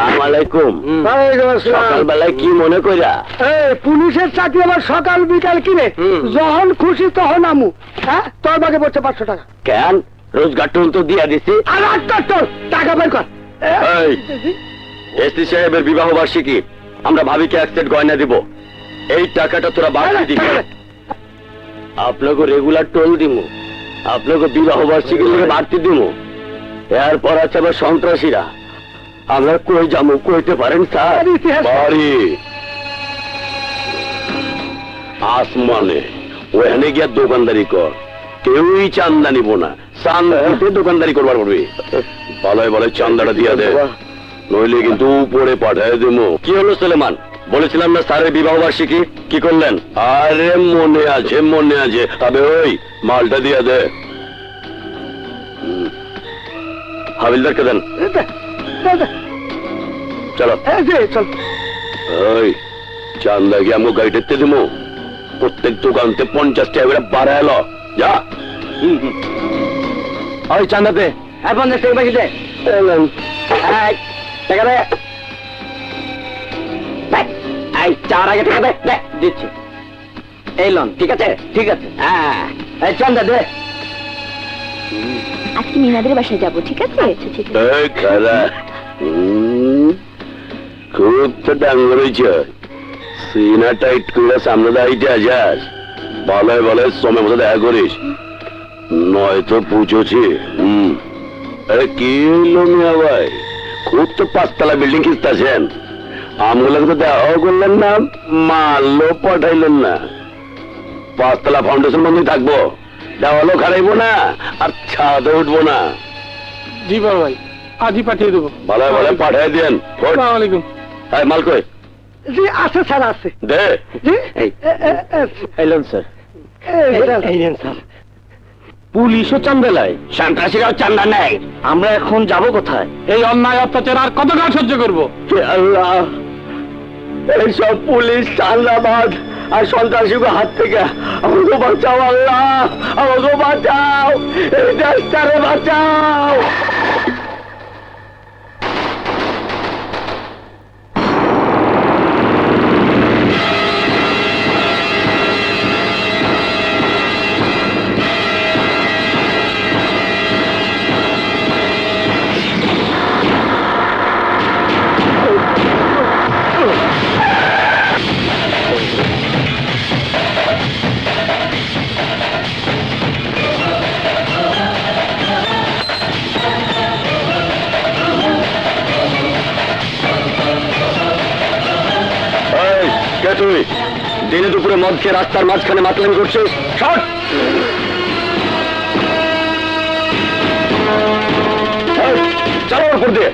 সালাম আলাইকুম। সকালবেলায় কি মনে কইরা? এই, পুলিশের চাকরি আমার সকাল বিকাল কিনে যখন খুশি তখন আমু। হ্যাঁ? তোর বাগে পড়ছে পাঁচশো টাকা। কেন? রোজগার টুন তো দিয়া দিছি। আর আটটা তোর টাকা বের কর। এই, এসপি সাহেবের বিবাহ বার্ষিকী আমরা ভাবিকে এক সেট গয়না দিব। এই টাকাটা তোরা বাড়তি দিবি। আপনাকে রেগুলার টোল দিমু। আপনাকে বিবাহ বার্ষিকীর বাড়তি দিমু। এরপর আছে আবার সন্ত্রাসীরা। আমরা কই যাব কইতে পারেন স্যার? বাড়ি। আসমানে ওখানে গিয়া দোকানদারি কর। কেউই চান্দা নিব না। চান্দা দিতে দোকানদারি করবার পড়বি বলায় বলে চান্দাটা দিয়া দে। নইলে কিন্তু উপরে পাঠায় দেবো কি হলো সুলেমান? বলেছিলাম না স্যারের বিবাহ বার্ষিকী? কি করলেন? আরে মনে আছে মনে আছে। তবে ওই মালটা দিয়া দে। হাবিলদারকে দেন। চলো। চল। ওই চান্দা কি আমাকে গাড়িতে দিব প্রত্যেক দোকানতে পঞ্চাশ টাকা করে বাড়ায় এলো। যা। ওই চান্দাতে হ্যাঁ পঞ্চাশ টাকা বাকি দে। টাকা দে। এই চার আগে টাকা দে দে দিচ্ছি। এই লন ঠিক আছে? ঠিক আছে। হ্যাঁ এই চন্দা দে। আজকে মিনাদের বাসায় যাব ঠিক আছে? আচ্ছা ঠিক আছে তো ডাঙ্গর হয়েছে সিনা টাইট করে সামনে দাঁড়িয়ে আসাস বলে বলে সময় মতো দেখা করিস। নয়তো পুজোছি হুম। আরে কি হলো মিয়া ভাই? খুব তো পাঁচতলা বিল্ডিং খিস্তাছেন আমগুলোকে তো দেওয়াও করলেন না মারলো পাঠাইলেন না। পাঁচতলা ফাউন্ডেশন বন্ধই থাকব। দেওয়ালও খারাইবো না আর ছাদে উঠবো না। জি ভাই আজই পাঠিয়ে দেবো। ভালো ভালো পাঠাই দেন আসসালামু আলাইকুম। হ্যাঁ মাল কই? জি আছে স্যার আছে। দে। জি? এই। এলেন স্যার। এই নেন স্যার। পুলিশও চান্দালাই সন্ত্রাসীরাও চান্দা নেয়। আমরা এখন যাব কোথায়? এই অন্যায় অত্যাচার আর কতকাল সহ্য করব? হে আল্লাহ এইসব পুলিশ চান্দাবাদ আর সন্ত্রাসীকে হাত থেকে আমাকে বাঁচাও আল্লাহ। আমাকে বাঁচাও। এই দেশটারে বাঁচাও। কে তুই দিনে দুপুরে মদ খেয়ে রাস্তার মাঝখানে মাতলামি করছিস শট চালো ওর দিয়ে।